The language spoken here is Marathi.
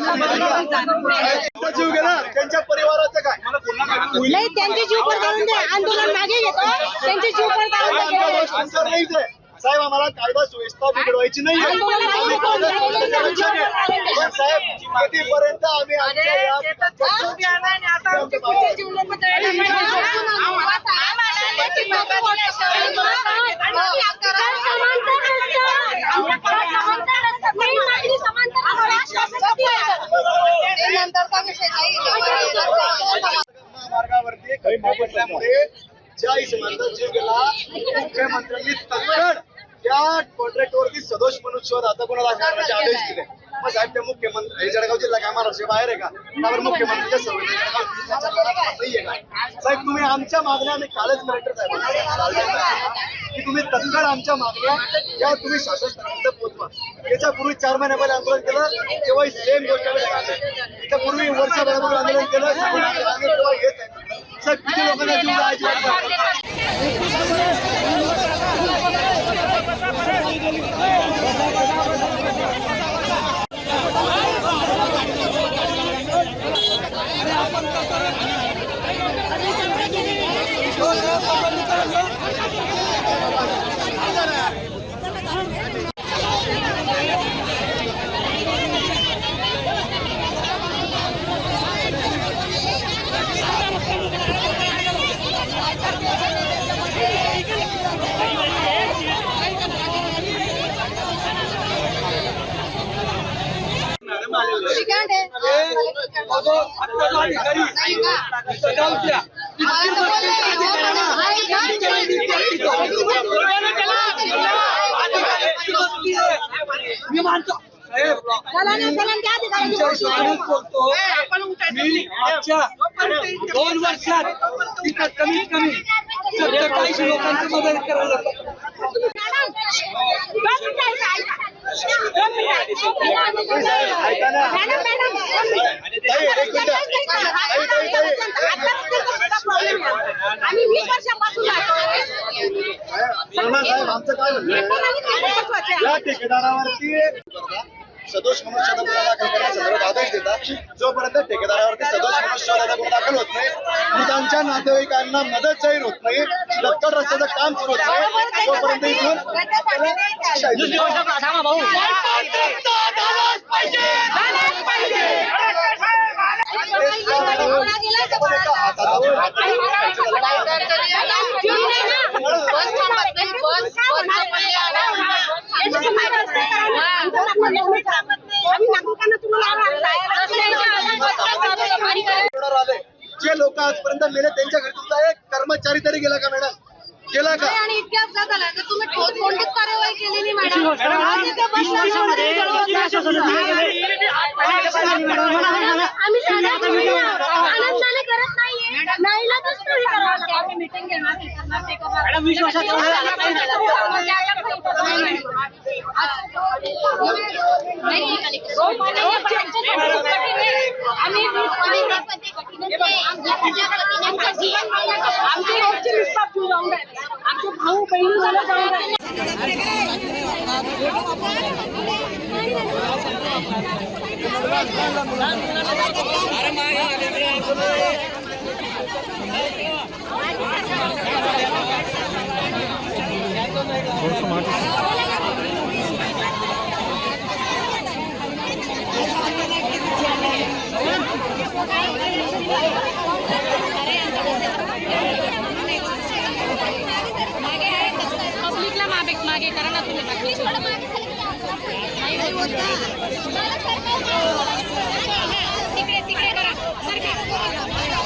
समांतर जीव गेला त्यांच्या परिवाराचं काय? नाही त्यांचे जीव पण काढून दे. आंदोलन मागे घेतो त्यांचे जीव आहे साहेब आम्हाला कायदा सुव्यवस्था बिघडवायची नाही. साहेब कितीपर्यंत आम्ही आमच्या काही पडल्यामुळे ज्या इसमांचा जीव गेला मुख्यमंत्र्यांनी तत्काळ त्या कॉन्ट्रॅक्टवरती सदोष मनुष्यवध आता कोणाला करण्याचे आदेश दिले? मग साहेब त्या मुख्यमंत्री जळगाव जिल्हा काय महाराष्ट्र बाहेर आहे का? त्यावर मुख्यमंत्र्यांच्या सर्व जळगाव जिल्ह्याच्या का? साहेब तुम्ही आमच्या मागण्या आम्ही कालच कलेक्टर साहेब की तुम्ही तत्काळ आमच्या मागण्या या तुम्ही शासनपर्यंत पोहोचवा त्याच्यापूर्वी चार महिन्या आंदोलन केलं तेव्हा सेम गोष्ट आम्ही सांगितली. त्यापूर्वी वर्षभरापूर्वी आंदोलन केलं तेव्हा हेच आहे. साहेब किती लोकांना जीव जायची वाट पाहता? गोष्ट हिशोबानेच बोलतो मी मागच्या दोन वर्षात तिथं कमीत कमी सत्तेचाळीस लोकांची मदत करायला ऐका ना. वीस वर्षापासून आमचं काय या ठेकेदारावरती सदोष मनुष्य गुन्हा दाखल करण्यासंदर्भात आदेश देतात जोपर्यंत ठेकेदारावरती सदोष मनुष्य गुन्हा दाखल होत नाही मृतांच्या नातेवाईकांना मदत जाहीर होत नाही लक्कर रस्त्याचं काम सुरू होत नाही तोपर्यंत इथून जे लोक आजपर्यंत मेले त्यांच्या घरी तुमचा एक कर्मचारी तरी गेला का मॅडम? गेला का? आणि इतक्या अपघात झाला. तर तुम्ही ठोस कोणतीच कारवाई केली नाही मॅडम आज इथे बस आमची रोजची निष्पाप जीव जाऊन राहिले आमचे भाऊ बहिणी मला जाऊन राहिले पब्लिकला ¡Vamos! ¡Vamos! ¡Vamos! ¡Vamos! ¡Vamos! ¡Vamos! ¡Vamos! ¡Vamos! ¡Vamos! ¡Vamos! ¡Vamos! ¡Vamos! ¡Vamos! ¡Vamos! ¡Vamos! ¡Vamos! ¡Vamos! ¡Vamos!